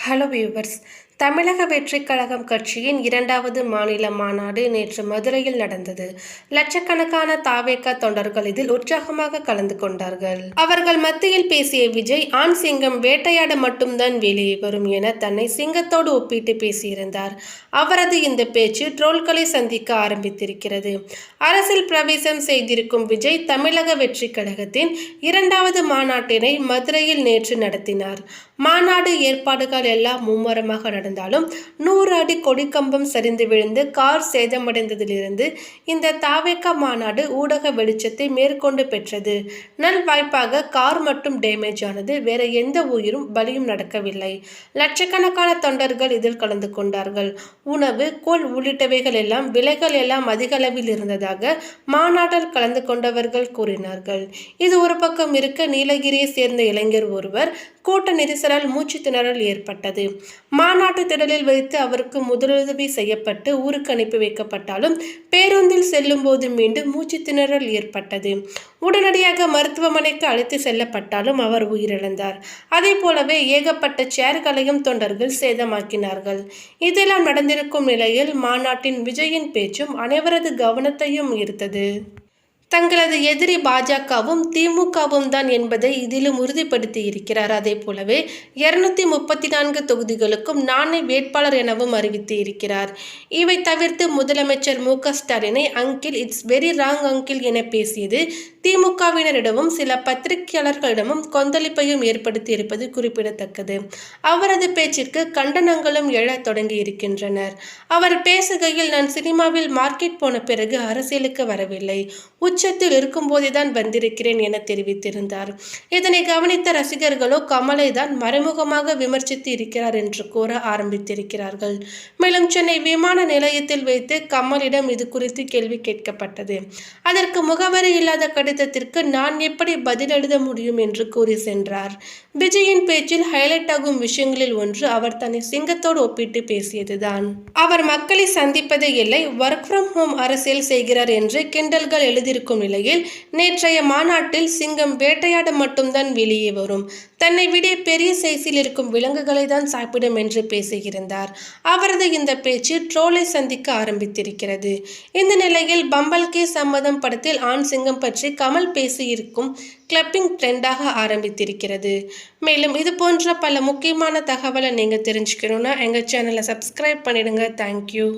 Hello വ്യൂവർസ് தமிழக வெற்றிக் கழகம் கட்சியின் இரண்டாவது மாநில மாநாடு நேற்று மதுரையில் நடந்தது. லட்சக்கணக்கான தாவேக தொண்டர்கள் இதில் உற்சாகமாக கலந்து கொண்டார்கள். அவர்கள் மத்தியில் பேசிய விஜய் ஆண் சிங்கம் வேட்டையாட மட்டும்தான் வெளியே வரும் என தன்னை சிங்கத்தோடு ஒப்பிட்டு பேசியிருந்தார். அவரது இந்த பேச்சு ட்ரோல்களை சந்திக்க ஆரம்பித்திருக்கிறது. அரசில் பிரவேசம் செய்திருக்கும் விஜய் தமிழக வெற்றிக் கழகத்தின் இரண்டாவது மாநாட்டினை மதுரையில் நேற்று நடத்தினார். மாநாடு ஏற்பாடுகள் எல்லாம் மும்முரமாக நடந்தது. இருந்தாலும் நூறு அடி கொடிக்கம்பம் சரிந்து விழுந்து கார் சேதமடைந்ததிலிருந்து இந்த தாவேக்கா மாநாடு ஊடக வெளிச்சத்தை மேற்கொண்டு பெற்றது. நல் வாய்ப்பாக கார் மட்டும் டேமேஜ் ஆனது வேற எந்த உயிரும் பலியும் நடக்கவில்லை. லட்சக்கணக்கான தொண்டர்கள் இதில் கலந்து கொண்டார்கள். உணவு கோல் உள்ளிட்டவைகள் எல்லாம் விலைகள் எல்லாம் அதிக அளவில் இருந்ததாக மாநாட்டில் கலந்து கொண்டவர்கள் கூறினார்கள். இது ஒரு பக்கம் இருக்க நீலகிரியை சேர்ந்த இளைஞர் ஒருவர் கூட்ட நெரிசலால் மூச்சு திணறல் ஏற்பட்டது. மாநாட்டு திடலில் வைத்து அவருக்கு முதலுதவி செய்யப்பட்டு ஊருக்கு அனுப்பி வைக்கப்பட்டாலும் பேருந்தில் செல்லும் போது மீண்டும் மூச்சு திணறல் ஏற்பட்டது. உடனடியாக மருத்துவமனைக்கு அழைத்து செல்லப்பட்டாலும் அவர் உயிரிழந்தார். அதே போலவே ஏகப்பட்ட சேர்களையும் தொண்டர்கள் சேதமாக்கினார்கள். இதெல்லாம் நடந்திருக்கும் நிலையில் மாநாட்டின் விஜயின் பேச்சும் அனைவரது கவனத்தையும் ஈர்த்தது. தங்களது எதிரி பாஜகவும் திமுகவும் தான் என்பதை இதிலும் உறுதிப்படுத்தி இருக்கிறார் அதே போலவே இருநூத்தி முப்பத்தி நான்கு தொகுதிகளுக்கும் நானே வேட்பாளர் எனவும் அறிவித்து இருக்கிறார் இவை தவிர்த்து முதலமைச்சர் மு ஸ்டாலினை uncle it's very wrong uncle என பேசியது திமுகவினரிடமும் சில பத்திரிகையாளர்களிடமும் கொந்தளிப்பையும் ஏற்படுத்தி இருப்பது குறிப்பிடத்தக்கது. அவரது பேச்சிற்கு கண்டனங்களும் எழத் தொடங்கி இருக்கின்றனர் அவர் பேசுகையில் நான் சினிமாவில் மார்க்கெட் போன பிறகு அரசியலுக்கு வரவில்லை. உச்சத்தில் இருக்கும்போதேதான் வந்திருக்கிறேன் என தெரிவித்திருந்தார். இதனை கவனித்த ரசிகர்களோ கமலை தான் மறைமுகமாக விமர்சித்து இருக்கிறார் என்று கூற ஆரம்பித்திருக்கிறார்கள். மேலும் சென்னை விமான நிலையத்தில் வைத்து கமலிடம் இது குறித்து கேள்வி கேட்கப்பட்டது. அதற்கு முகவரி இல்லாத கடிதத்திற்கு நான் எப்படி பதில் எழுத முடியும் என்று கூறி சென்றார். விஜயின் பேச்சில் ஹைலைட் ஆகும் விஷயங்களில் ஒன்று அவர் தன்னை சிங்கத்தோடு ஒப்பிட்டு பேசியதுதான். அவர் மக்களை சந்திப்பதே இல்லை ஒர்க் ஃப்ரம் ஹோம் அரசியல் செய்கிறார் என்று கிண்டல்கள் எழுதியிருக்கும் நிலையில் நேற்றைய மாநாட்டில் சிங்கம் வேட்டையாட மட்டும்தான் வெளியே வரும். தன்னை விட பெரிய சைஸில் இருக்கும் விலங்குகளை தான் சாப்பிடும் என்று பேசியிருந்தார் அவரது இந்த பேச்சு ட்ரோலை சந்திக்க ஆரம்பித்திருக்கிறது. இந்த நிலையில் பம்பல் கே சம்மதம் படத்தில் ஆண் சிங்கம் பற்றி கமல் பேசியிருக்கும் கிளப்பிங் ட்ரெண்டாக ஆரம்பித்திருக்கிறது. மேலும் இது போன்ற பல முக்கியமான தகவலை நீங்கள் தெரிஞ்சுக்கணுன்னா எங்கள் சேனலை சப்ஸ்கிரைப் பண்ணிடுங்க. தேங்க்யூ